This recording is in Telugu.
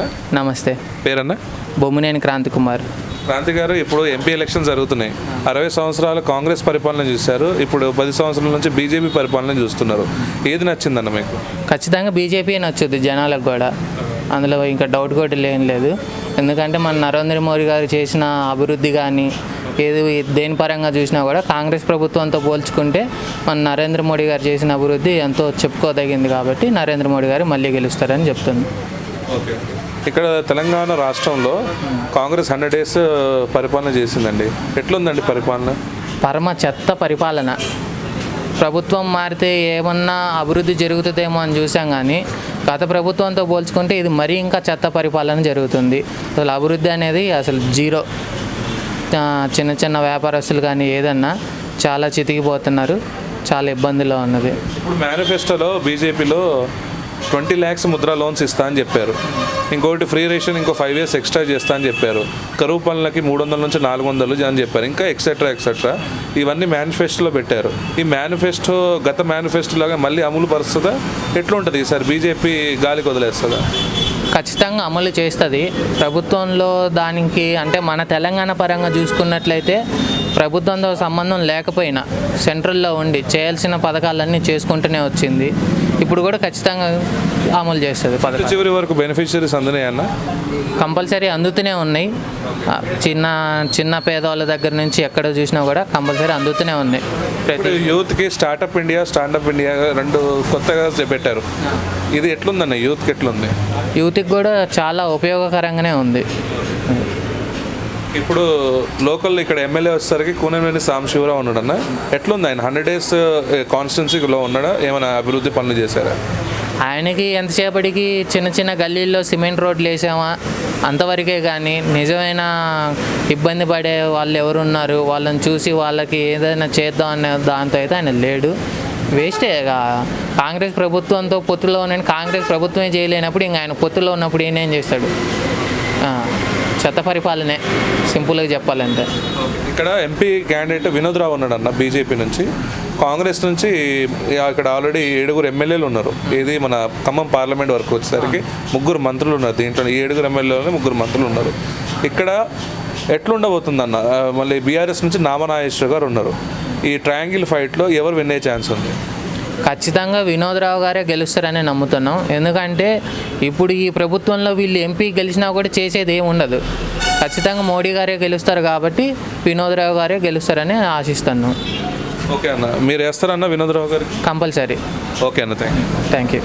అన్న? నమస్తే. పేరన్న? బొమ్మినేని క్రాంతి కుమార్. క్రాంతి గారు ఇప్పుడు ఎంపీ ఎలక్షన్ జరుగుతున్నాయి. అరవై సంవత్సరాలు కాంగ్రెస్ పరిపాలన చూశారు. ఇప్పుడు పది సంవత్సరాల నుంచి బీజేపీ పరిపాలన చూస్తున్నారు. ఏది నచ్చిందన్న మీకు? ఖచ్చితంగా బీజేపీ నచ్చుద్ది జనాలకు కూడా. అందులో ఇంకా డౌట్ కూడా ఏం లేదు. ఎందుకంటే మన నరేంద్ర మోడీ గారు చేసిన అభివృద్ధి కానీ ఏది దేని పరంగా చూసినా కూడా కాంగ్రెస్ ప్రభుత్వంతో పోల్చుకుంటే మన నరేంద్ర మోడీ గారు చేసిన అభివృద్ధి ఎంతో చెప్పుకోదగింది కాబట్టి నరేంద్ర మోడీ గారు మళ్ళీ గెలుస్తారని చెప్తుంది. ఓకే. ఇక్కడ తెలంగాణ రాష్ట్రంలో కాంగ్రెస్ హండ్రెడ్ డేస్ పరిపాలన చేసిందండి. ఎట్లుందండి పరిపాలన? పరమ చెత్త పరిపాలన. ప్రభుత్వం మారితే ఏమన్నా అభివృద్ధి జరుగుతుందేమో అని చూసాం కానీ గత ప్రభుత్వంతో పోల్చుకుంటే ఇది మరీ ఇంకా చెత్త పరిపాలన జరుగుతుంది. అసలు అభివృద్ధి అనేది అసలు జీరో. చిన్న చిన్న వ్యాపారస్తులు కానీ ఏదన్నా చాలా చితికిపోతున్నారు. చాలా ఇబ్బందిలో ఉన్నది. ఇప్పుడు మేనిఫెస్టోలో బీజేపీలో ట్వంటీ ల్యాక్స్ ముద్రా లోన్స్ ఇస్తా అని చెప్పారు. ఇంకోటి ఫ్రీ రేషన్ ఇంకో ఫైవ్ ఇయర్స్ ఎక్స్ట్రా చేస్తా అని చెప్పారు. కరువు పనులకి మూడు వందల నుంచి నాలుగు వందలు అని చెప్పారు. ఇంకా ఎక్సెట్రా ఎక్సెట్రా ఇవన్నీ మేనిఫెస్టోలో పెట్టారు. ఈ మేనిఫెస్టో గత మేనిఫెస్టోలాగా మళ్ళీ అమలు పరుస్తుందా? ఎట్లుంటుంది? ఈసారి బీజేపీ గాలికి వదిలేస్తుందా? ఖచ్చితంగా అమలు చేస్తుంది. ప్రభుత్వంలో దానికి అంటే మన తెలంగాణ పరంగా చూసుకున్నట్లయితే ప్రభుత్వంతో సంబంధం లేకపోయినా సెంట్రల్లో ఉండి చేయాల్సిన పథకాలన్నీ చేసుకుంటూనే వచ్చింది. ఇప్పుడు కూడా ఖచ్చితంగా అమలు చేస్తుంది పథకం చివరి వరకు బెనిఫిషరీస్ అందునాయన్న కంపల్సరీ అందుతూనే ఉన్నాయి. చిన్న చిన్న పేదవాళ్ళ దగ్గర నుంచి ఎక్కడ చూసినా కూడా కంపల్సరీ అందుతూనే ఉన్నాయి ప్రతి యూత్కి స్టార్టప్ ఇండియా స్టాండప్ ఇండియా రెండు కొత్తగా పెట్టారు ఇది ఎట్లుందన్న? యూత్కి ఎట్లుంది? యూత్కి కూడా చాలా ఉపయోగకరంగానే ఉంది. ఇప్పుడు లోకల్ ఇక్కడ ఎమ్మెల్యే వచ్చేసరికి కూనమనేని సాంబశివరావు ఉన్నాడన్న. ఎట్లుంది ఆయన? హండ్రెడ్ డేస్ కాన్స్టిట్యున్సీలో ఉన్నాడా? ఏమైనా అభివృద్ధి పనులు చేశారా? ఆయనకి ఎంతసేపటికి చిన్న చిన్న గల్లీల్లో సిమెంట్ రోడ్లు వేసామా? అంతవరకే కానీ నిజమైన ఇబ్బంది పడే వాళ్ళు ఎవరున్నారు? వాళ్ళని చూసి వాళ్ళకి ఏదైనా చేద్దాం అనే దాంతో అయితే ఆయన లేడు. వేస్టే ఇక కాంగ్రెస్ ప్రభుత్వంతో పొత్తులో ఉన్న కాంగ్రెస్ ప్రభుత్వమే చేయలేనప్పుడు ఇంకా ఆయన పొత్తులో ఉన్నప్పుడు ఈయన ఏం చేస్తాడు? చెత్త పరిపాలనే సింపుల్గా చెప్పాలంటే. ఇక్కడ ఎంపీ క్యాండిడేట్ వినోద్ రావు ఉన్నాడన్న బీజేపీ నుంచి. కాంగ్రెస్ నుంచి ఇక్కడ ఆల్రెడీ ఏడుగురు ఎమ్మెల్యేలు ఉన్నారు. ఇది మన ఖమ్మం పార్లమెంట్ వరకు వచ్చేసరికి ముగ్గురు మంత్రులు ఉన్నారు. దీంట్లో ఈ ఏడుగురు ఎమ్మెల్యేలోనే ముగ్గురు మంత్రులు ఉన్నారు. ఇక్కడ ఎట్లుండబోతుందన్న మళ్ళీ బీఆర్ఎస్ నుంచి నామనాగేశ్వర గారు ఉన్నారు. ఈ ట్రయాంగిల్ ఫైట్లో ఎవరు వినే ఛాన్స్ ఉంది? ఖచ్చితంగా వినోద్రావు గారే గెలుస్తారని నమ్ముతున్నాం. ఎందుకంటే ఇప్పుడు ఈ ప్రభుత్వంలో వీళ్ళు ఎంపీ గెలిచినా కూడా చేసేది ఏమి ఉండదు. ఖచ్చితంగా మోడీ గారే గెలుస్తారు కాబట్టి వినోద్రావు గారే గెలుస్తారని ఆశిస్తున్నాం. ఓకే అన్న. మీరు వేస్తారన్న వినోద్ రావు గారికి? కంపల్సరీ. ఓకే అన్న థ్యాంక్ యూ థ్యాంక్ యూ